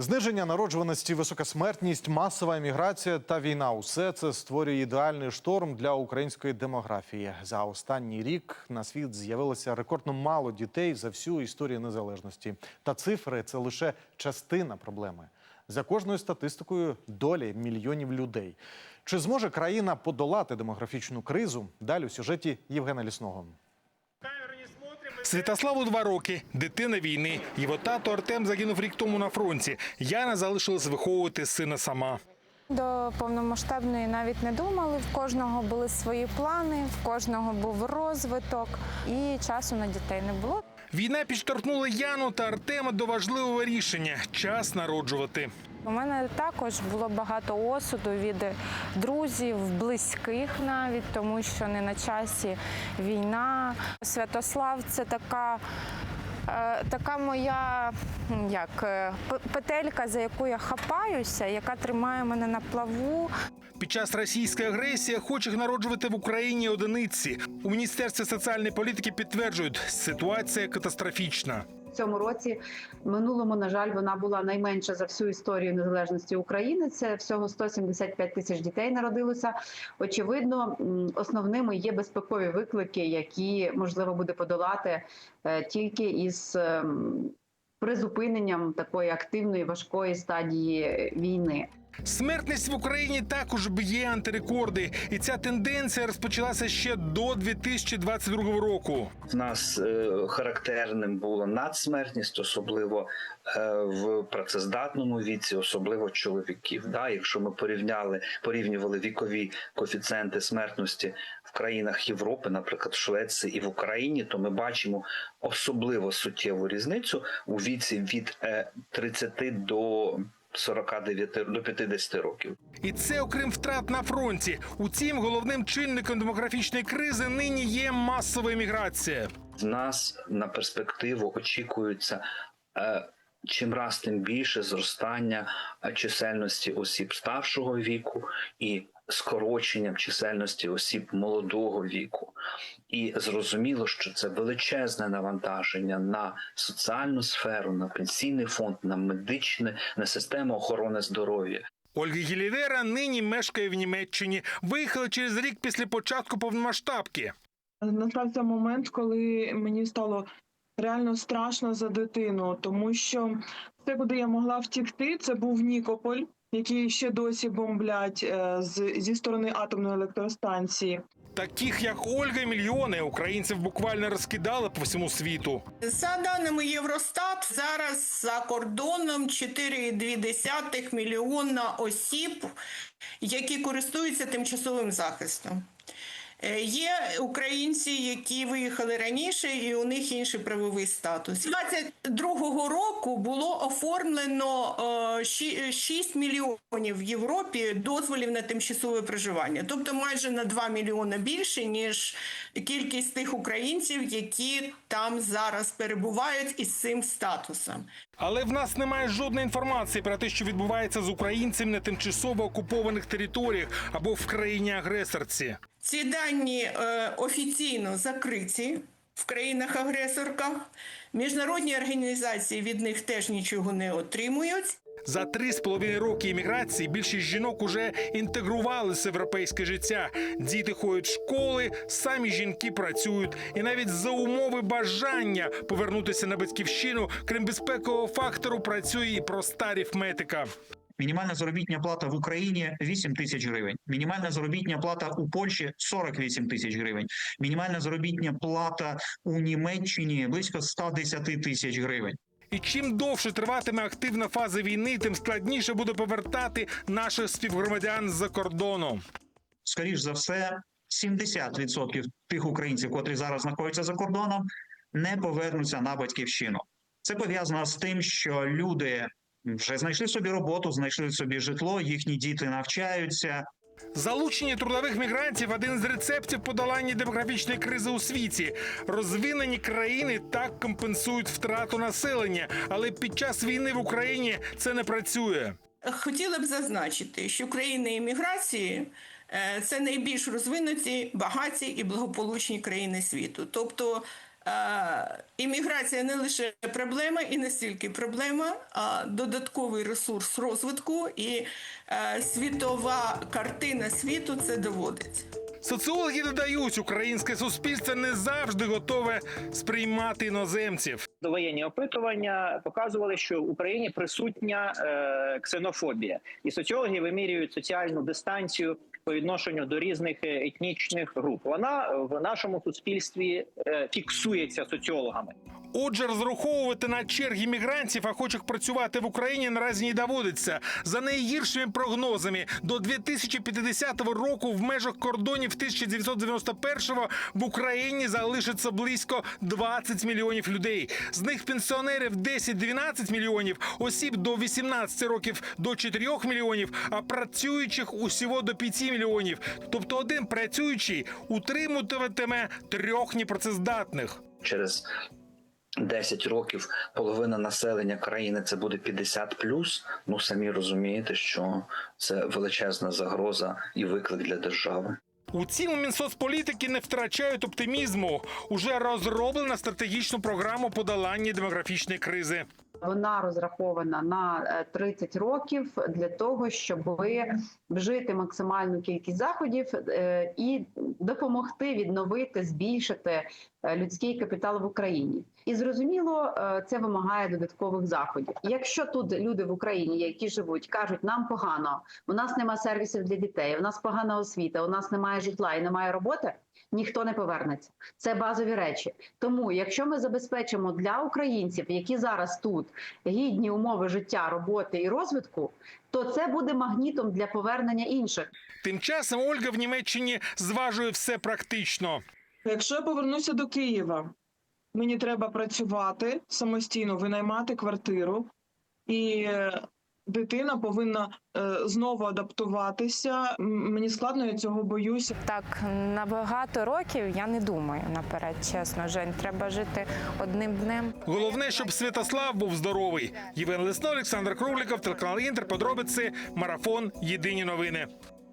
Зниження народжуваності, висока смертність, масова еміграція та війна усе це створює ідеальний шторм для української демографії. За останній рік на світ з'явилося рекордно мало дітей за всю історію незалежності. Та цифри це лише частина проблеми. За кожною статистикою долі мільйонів людей. Чи зможе країна подолати демографічну кризу? Далі у сюжеті Євгена Лісного. Святославу два роки, дитина війни. Його тато Артем загинув рік тому на фронті. Яна залишилась виховувати сина сама. До повномасштабної навіть не думали. В кожного були свої плани, в кожного був розвиток, і часу на дітей не було. Війна підштовхнула Яну та Артема до важливого рішення час народжувати. У мене також було багато осуду від друзів, близьких навіть, тому що не на часі війна. Святослав це така. е, Така моя як е, петелька, за яку я хапаюся, яка тримає мене на плаву. Під час російської агресії охочих народжувати в Україні одиниці. У міністерстві соціальної політики підтверджують, ситуація катастрофічна. В цьому році минулому, на жаль, вона була найменша за всю історію незалежності України. Це всього 175 тисяч дітей народилося. Очевидно, основними є безпекові виклики, які можливо буде подолати е, тільки із ем, призупиненням такої активної важкої стадії війни. Смертність в Україні також б'є антирекорди, і ця тенденція розпочалася ще до 2022 року. В нас е, характерним була надсмертність, особливо е, в працездатному віці, особливо чоловіків. Да, якщо ми порівняли порівнювали вікові коефіцієнти смертності в країнах Європи, наприклад, в Швеції і в Україні, то ми бачимо особливо суттєву різницю у віці від е, 30 до 49 до 50 років. І це окрім втрат на фронті. Утім, головним чинником демографічної кризи нині є масова еміграція. В нас на перспективу очікується е, чим раз тим більше зростання чисельності осіб старшого віку і скороченням чисельності осіб молодого віку. І зрозуміло, що це величезне навантаження на соціальну сферу, на пенсійний фонд, на медичне, на систему охорони здоров'я. Ольга Гілівера нині мешкає в Німеччині. Виїхала через рік після початку повномасштабки. Настався момент, коли мені стало реально страшно за дитину, тому що все, куди я могла втікти, це був Нікополь, який ще досі бомблять е, з, зі сторони атомної електростанції. Таких як Ольга, мільйони українців буквально розкидали по всьому світу. За даними Євростат, зараз за кордоном 4,2 мільйона осіб, які користуються тимчасовим захистом. Е, Є українці, які виїхали раніше, і у них інший правовий статус. 22-го року було оформлено е, ші- 6 мільйонів в Європі дозволів на тимчасове проживання, тобто майже на 2 мільйони більше ніж кількість тих українців, які там зараз перебувають із цим статусом. Але в нас немає жодної інформації про те, що відбувається з українцями на тимчасово окупованих територіях або в країні агресорці. Ці дані е, офіційно закриті в країнах-агресорках. Міжнародні організації від них теж нічого не отримують. За три з половиною роки імміграції більшість жінок уже інтегрувалися в європейське життя. Діти ходять в школи, самі жінки працюють, і навіть за умови бажання повернутися на батьківщину, крім безпекового фактору, працює і проста арифметика. Мінімальна заробітня плата в Україні 8 тисяч гривень. Мінімальна заробітня плата у Польщі 48 тисяч гривень. Мінімальна заробітня плата у Німеччині близько 110 тисяч гривень. І чим довше триватиме активна фаза війни, тим складніше буде повертати наших співгромадян з-за кордону. Скоріш за все, 70% тих українців, котрі зараз знаходяться за кордоном, не повернуться на батьківщину. Це пов'язано з тим, що люди вже знайшли собі роботу, знайшли собі житло, їхні діти навчаються. Залучення трудових мігрантів один з рецептів подолання демографічної кризи у світі. Розвинені країни так компенсують втрату населення, але під час війни в Україні це не працює. Хотіла б зазначити, що країни імміграції е, це найбільш розвинуті, багаті і благополучні країни світу. Тобто імміграція не лише проблема і не стільки проблема, а додатковий ресурс розвитку і е, світова картина світу це доводить. Соціологи додають, українське суспільство не завжди готове сприймати іноземців. довоєнні опитування показували, що в Україні присутня е, ксенофобія, і соціологи вимірюють соціальну дистанцію по відношенню до різних е, етнічних груп. Вона в нашому суспільстві е, фіксується соціологами. Отже, розраховувати на черги мігрантів, охочих працювати в Україні, наразі не доводиться. За найгіршими прогнозами, до 2050 року в межах кордонів 1991-го в Україні залишиться близько 20 мільйонів людей. З них пенсіонерів 10-12 мільйонів, осіб до 18 років до 4 мільйонів, а працюючих усього до 5 мільйонів. Тобто один працюючий утримуватиме трьох непрацездатних. Через 10 років половина населення країни це буде 50 Ну самі розумієте, що це величезна загроза і виклик для держави. У цілому Мінсоцполітики не втрачають оптимізму. Уже розроблена стратегічну програму подолання демографічної кризи. Вона розрахована на е, 30 років для того, щоб вжити максимальну кількість заходів е, і допомогти відновити, збільшити е, людський капітал в Україні. І зрозуміло, е, це вимагає додаткових заходів. Якщо тут люди в Україні, які живуть, кажуть, нам погано, у нас нема сервісів для дітей, у нас погана освіта, у нас немає житла і немає роботи. Ніхто не повернеться. Це базові речі. Тому, якщо ми забезпечимо для українців, які зараз тут гідні умови життя, роботи і розвитку, то це буде магнітом для повернення інших. Тим часом Ольга в Німеччині зважує все практично. Якщо я повернуся до Києва, мені треба працювати самостійно, винаймати квартиру, і дитина повинна е, знову адаптуватися. Мені складно, я цього боюся. Так на багато років я не думаю наперед, чесно, Жень. Треба жити одним днем. Головне, щоб Святослав був здоровий. Євген Лесно, Олександр Кругліков, телеканал Інтер. Подробиці, марафон. Єдині новини.